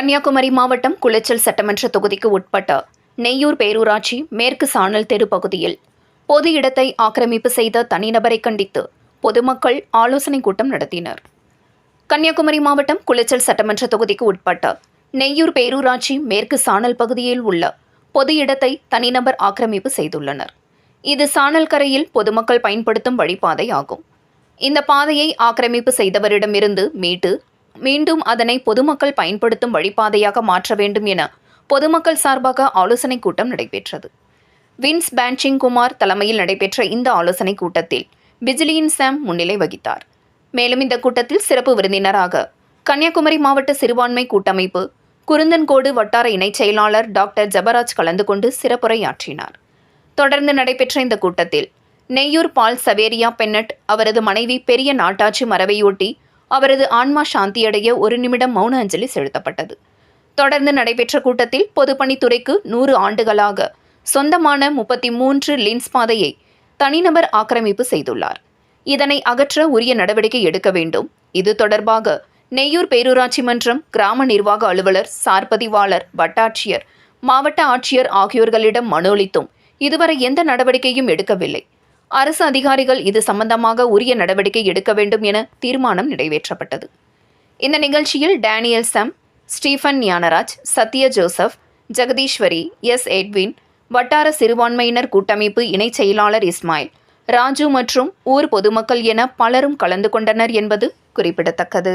கன்னியாகுமரி மாவட்டம் குளச்சல் சட்டமன்ற தொகுதிக்கு உட்பட்ட நெய்யூர் பேரூராட்சி மேற்கு சாணல் தெரு பகுதியில் பொது இடத்தை ஆக்கிரமிப்பு செய்த தனிநபரை கண்டித்து பொதுமக்கள் ஆலோசனைக் கூட்டம் நடத்தினர். கன்னியாகுமரி மாவட்டம் குளச்சல் சட்டமன்ற தொகுதிக்கு உட்பட்ட நெய்யூர் பேரூராட்சி மேற்கு சாணல் பகுதியில் உள்ள பொது இடத்தை தனிநபர் ஆக்கிரமிப்பு செய்துள்ளனர். இது சாணல் கரையில் பொதுமக்கள் பயன்படுத்தும் வழிபாதை ஆகும் இந்த பாதையை ஆக்கிரமிப்பு செய்தவரிடமிருந்து மீட்டு மீண்டும் அதனை பொதுமக்கள் பயன்படுத்தும் வழிபாதையாக மாற்ற வேண்டும் என பொதுமக்கள் சார்பாக ஆலோசனைக் கூட்டம் நடைபெற்றது. வின்ஸ் பேன்சிங் குமார் தலைமையில் நடைபெற்ற இந்த ஆலோசனைக் கூட்டத்தில் பிஜிலியின் சாம் முன்னிலை வகித்தார். மேலும் இந்த கூட்டத்தில் சிறப்பு விருந்தினராக கன்னியாகுமரி மாவட்ட சிறுபான்மை கூட்டமைப்பு குருந்தன்கோடு வட்டார இணைச் செயலாளர் டாக்டர் ஜபராஜ் கலந்து கொண்டு சிறப்புரையாற்றினார். தொடர்ந்து நடைபெற்ற இந்த கூட்டத்தில் நெய்யூர் பால் சவேரியா பென்னட் அவரது மனைவி பெரிய நாட்டாட்சி மரபையொட்டி அவரது ஆன்மா சாந்தியடைய ஒரு நிமிடம் மௌன அஞ்சலி செலுத்தப்பட்டது. தொடர்ந்து நடைபெற்ற கூட்டத்தில் பொதுப்பணித்துறைக்கு நூறு ஆண்டுகளாக சொந்தமான முப்பத்தி மூன்று லின்ஸ் பாதையை தனிநபர் ஆக்கிரமிப்பு செய்துள்ளார். இதனை அகற்ற உரிய நடவடிக்கை எடுக்க வேண்டும். இது தொடர்பாக நெய்யூர் பேரூராட்சி மன்றம் கிராம நிர்வாக அலுவலர் சார்பதிவாளர் வட்டாட்சியர் மாவட்ட ஆட்சியர் ஆகியோர்களிடம் மனு அளித்தும் இதுவரை எந்த நடவடிக்கையும் எடுக்கவில்லை. அரசு அதிகாரிகள் இது சம்பந்தமாக உரிய நடவடிக்கை எடுக்க வேண்டும் என தீர்மானம் நிறைவேற்றப்பட்டது. இந்த நிகழ்ச்சியில் Daniel some Stephen Gnanaraj Sathya Joseph Jegadeeswari S. Edwin வட்டார சிறுபான்மையினர் கூட்டமைப்பு இணைச் செயலாளர் இஸ்மாயில் ராஜு மற்றும் ஊர் பொதுமக்கள் என பலரும் கலந்து கொண்டனர் என்பது குறிப்பிடத்தக்கது.